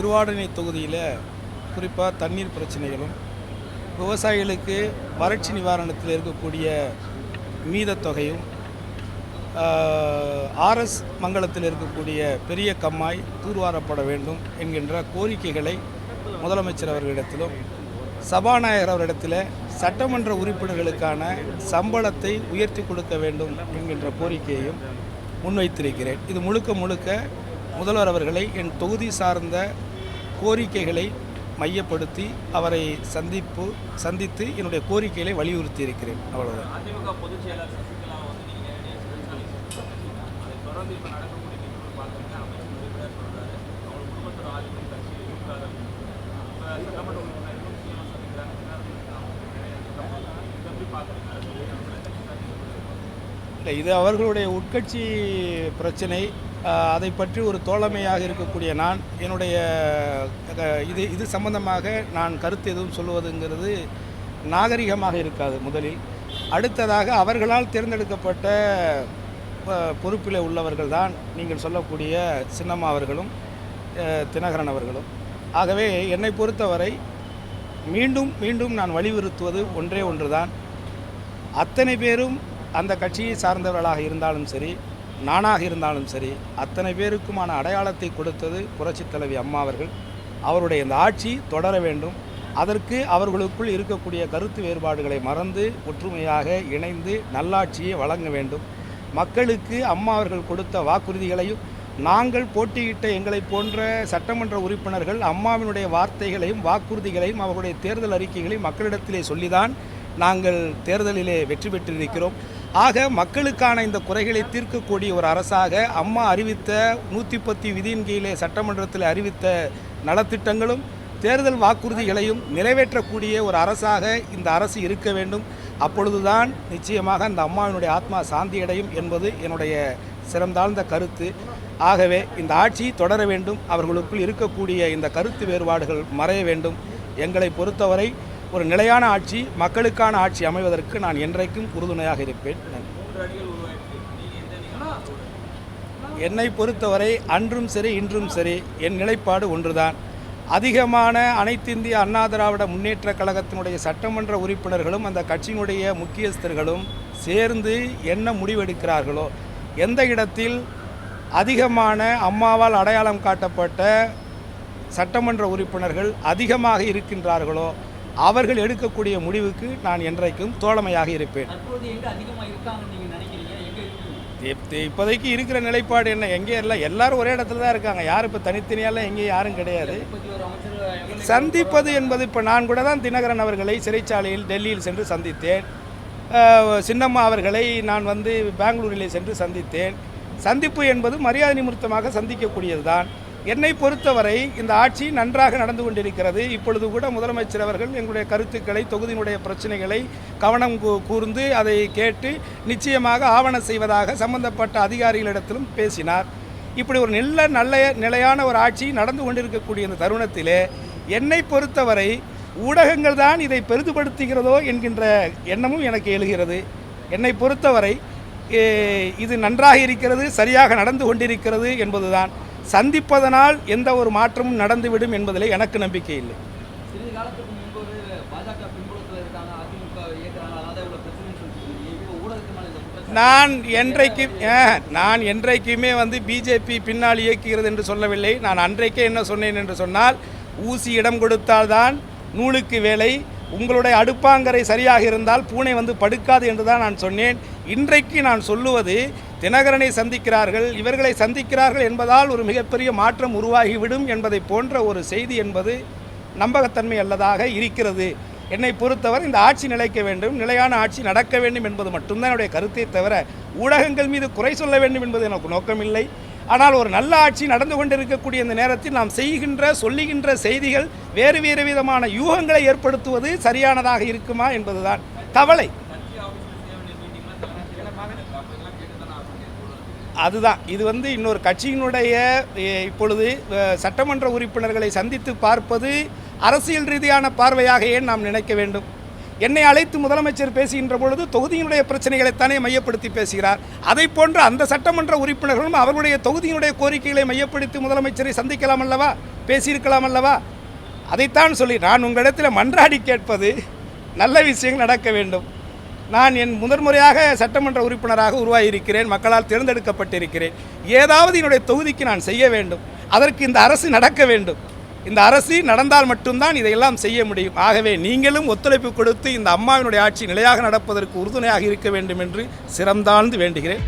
திருவாடனை தொகுதியில் குறிப்பாக தண்ணீர் பிரச்சனைகளும் விவசாயிகளுக்கு வறட்சி நிவாரணத்தில் இருக்கக்கூடிய மீதத்தொகையும் ஆர்எஸ் மங்கலத்தில் இருக்கக்கூடிய பெரிய கம்மாய் தூர்வாரப்பட வேண்டும் என்கின்ற கோரிக்கைகளை முதலமைச்சர் அவர்களிடத்திலும் சபாநாயகர் அவரிடத்தில் சட்டமன்ற உறுப்பினர்களுக்கான சம்பளத்தை உயர்த்தி கொடுக்க வேண்டும் என்கின்ற கோரிக்கையையும் முன்வைத்திருக்கிறேன். இது முழுக்க முழுக்க முதல்வர் அவர்களை என் தொகுதி சார்ந்த கோரிக்கைகளை மையப்படுத்தி அவரை சந்திப்பு சந்தித்து என்னுடைய கோரிக்கைகளை வலியுறுத்தி இருக்கிறேன் அவ்வளவுதான் இல்லை இது அவர்களுடைய உட்கட்சி பிரச்சனை. அதை பற்றி ஒரு தோழமையாக இருக்கக்கூடிய நான் என்னுடைய இது இது சம்பந்தமாக நான் கருத்து எதுவும் சொல்லுவதுங்கிறது நாகரிகமாக இருக்காது முதலில். அடுத்ததாக அவர்களால் தேர்ந்தெடுக்கப்பட்ட பொறுப்பில் உள்ளவர்கள் தான் நீங்கள் சொல்லக்கூடிய சின்னம்மா அவர்களும் தினகரன் அவர்களும். ஆகவே என்னை பொறுத்தவரை மீண்டும் மீண்டும் நான் வலியுறுத்துவது ஒன்றே ஒன்றுதான். அத்தனை பேரும் அந்த கட்சியை சார்ந்தவர்களாக இருந்தாலும் சரி நானாக இருந்தாலும் சரி அத்தனை பேருக்குமான அடையாளத்தை கொடுத்தது புரட்சித் தலைவி அம்மா அவர்கள். அவருடைய இந்த ஆட்சி தொடர வேண்டும். அதற்கு அவர்களுக்குள் இருக்கக்கூடிய கருத்து வேறுபாடுகளை மறந்து ஒற்றுமையாக இணைந்து நல்லாட்சியை வழங்க வேண்டும். மக்களுக்கு அம்மா அவர்கள் கொடுத்த வாக்குறுதிகளையும் நாங்கள் போட்டியிட்ட எங்களை போன்ற சட்டமன்ற உறுப்பினர்கள் அம்மாவினுடைய வார்த்தைகளையும் வாக்குறுதிகளையும் அவர்களுடைய தேர்தல் அறிக்கைகளையும் மக்களிடத்திலே சொல்லிதான் நாங்கள் தேர்தலிலே வெற்றி பெற்றிருக்கிறோம். ஆக மக்களுக்கான இந்த குறைகளை தீர்க்கக்கூடிய ஒரு அரசாக அம்மா அறிவித்த நூற்றி பத்து விதியின் கீழே சட்டமன்றத்தில் அறிவித்த நலத்திட்டங்களும் தேர்தல் வாக்குறுதிகளையும் நிறைவேற்றக்கூடிய ஒரு அரசாக இந்த அரசு இருக்க வேண்டும். அப்பொழுதுதான் நிச்சயமாக அந்த அம்மாவினுடைய ஆத்மா சாந்தியடையும் என்பது என்னுடைய சிறந்தாழ்ந்த கருத்து. ஆகவே இந்த ஆட்சி தொடர வேண்டும். அவர்களுக்குள் இருக்கக்கூடிய இந்த கருத்து வேறுபாடுகள் மறைய வேண்டும். எங்களை பொறுத்தவரை ஒரு நிலையான ஆட்சி மக்களுக்கான ஆட்சி அமைவதற்கு நான் என்றைக்கும் உறுதுணையாக இருப்பேன். என்னை பொறுத்தவரை அன்றும் சரி இன்றும் சரி என் நிலைப்பாடு ஒன்றுதான். அதிகமான அனைத்திந்திய அண்ணா திராவிட முன்னேற்ற கழகத்தினுடைய சட்டமன்ற உறுப்பினர்களும் அந்த கட்சியினுடைய முக்கியஸ்தர்களும் சேர்ந்து என்ன முடிவெடுக்கிறார்களோ எந்த இடத்தில் அதிகமான அம்மாவால் அடையாளம் காட்டப்பட்ட சட்டமன்ற உறுப்பினர்கள் அதிகமாக இருக்கின்றார்களோ அவர்கள் எடுக்கக்கூடிய முடிவுக்கு நான் என்றைக்கும் தோழமையாக இருப்பேன். இப்போதைக்கு இருக்கிற நிலைப்பாடு என்ன? எங்கே எல்லாம் எல்லாரும் ஒரே இடத்துல தான் இருக்காங்க. யாரும் இப்போ தனித்தனியாலாம் எங்கேயும் யாரும் கிடையாது. சந்திப்பது என்பது இப்போ நான் கூட தான் தினகரன் அவர்களை சிறைச்சாலையில் டெல்லியில் சென்று சந்தித்தேன். சின்னம்மா அவர்களை நான் வந்து பெங்களூரிலே சென்று சந்தித்தேன். சந்திப்பு என்பது மரியாதை நிமித்தமாக சந்திக்கக்கூடியது தான் என்னை பொறுத்தவரை இந்த ஆட்சி நன்றாக நடந்து கொண்டிருக்கிறது. இப்பொழுது கூட முதலமைச்சர் அவர்கள் எங்களுடைய கருத்துக்களை தொகுதியினுடைய பிரச்சனைகளை கவனம் கூர்ந்து அதை கேட்டு நிச்சயமாக ஆவணம் செய்வதாக சம்பந்தப்பட்ட அதிகாரிகளிடத்திலும் பேசினார். இப்படி ஒரு நல்ல நல்ல நிலையான ஒரு ஆட்சி நடந்து கொண்டிருக்கக்கூடிய இந்த தருணத்திலே என்னை பொறுத்தவரை ஊடகங்கள் தான் இதை பெரிதுபடுத்துகிறதோ என்கின்ற எண்ணமும் எனக்கு எழுகிறது. என்னை பொறுத்தவரை இது நன்றாக இருக்கிறது சரியாக நடந்து கொண்டிருக்கிறது என்பதுதான். சந்திப்பதனால் எந்த ஒரு மாற்றமும் நடந்துவிடும் என்பதிலே எனக்கு நம்பிக்கை இல்லை. நான் என்றைக்கும் ஏன், நான் என்றைக்குமே வந்து பிஜேபி பின்னால் இயக்குகிறது என்று சொல்லவில்லை. நான் அன்றைக்கே என்ன சொன்னேன் என்று சொன்னால் ஊசி இடம் கொடுத்தால்தான் நூலுக்கு வேலை உங்களுடைய அடுப்பாங்கரை சரியாக இருந்தால் பூனை வந்து படுக்காது என்று தான் நான் சொன்னேன். இன்றைக்கு நான் சொல்லுவது தினகரனை சந்திக்கிறார்கள் இவர்களை சந்திக்கிறார்கள் என்பதால் ஒரு மிகப்பெரிய மாற்றம் உருவாகிவிடும் என்பதை போன்ற ஒரு செய்தி என்பது நம்பகத்தன்மை அல்லதாக இருக்கிறது. என்னை பொறுத்தவரை இந்த ஆட்சி நிலைக்க வேண்டும் நிலையான ஆட்சி நடக்க வேண்டும் என்பது மட்டும்தான் என்னுடைய கருத்தை தவிர ஊடகங்கள் மீது குறை சொல்ல வேண்டும் என்பது எனக்கு நோக்கமில்லை. ஆனால் ஒரு நல்ல ஆட்சி நடந்து கொண்டிருக்கக்கூடிய இந்த நேரத்தில் நாம் செய்கின்ற சொல்லுகின்ற செய்திகள் வேறு வேறு விதமான யூகங்களை ஏற்படுத்துவது சரியானதாக இருக்குமா என்பதுதான் கவலை அதுதான். இது வந்து இன்னொரு கட்சியினுடைய இப்பொழுது சட்டமன்ற உறுப்பினர்களை சந்தித்து பார்ப்பது அரசியல் ரீதியான பார்வையாக ஏன் நாம் நினைக்க வேண்டும்? என்னை அழைத்து முதலமைச்சர் பேசுகின்ற பொழுது தொகுதியினுடைய பிரச்சனைகளைத்தானே மையப்படுத்தி பேசுகிறார். அதை போன்று அந்த சட்டமன்ற உறுப்பினர்களும் அவர்களுடைய தொகுதியினுடைய கோரிக்கைகளை மையப்படுத்தி முதலமைச்சரை சந்திக்கலாம் அல்லவா? பேசியிருக்கலாம் அல்லவா? அதைத்தான் சொல்லி நான் உங்களிடத்தில் மன்றாடி கேட்பது நல்ல விஷயங்கள் நடக்க வேண்டும். நான் என் முதன்முறையாக சட்டமன்ற உறுப்பினராக உருவாகியிருக்கிறேன் மக்களால் தேர்ந்தெடுக்கப்பட்டிருக்கிறேன். ஏதாவது என்னுடைய தொகுதிக்கு நான் செய்ய வேண்டும். அதற்கு இந்த அரசு நடக்க வேண்டும். இந்த அரசு நடந்தால் மட்டும்தான் இதையெல்லாம் செய்ய முடியும். ஆகவே நீங்களும் ஒத்துழைப்பு கொடுத்து இந்த அம்மாவினுடைய ஆட்சி நிலையாக நடப்பதற்கு உறுதுணையாக இருக்க வேண்டும் என்று சிறந்தாழ்ந்து வேண்டுகிறேன்.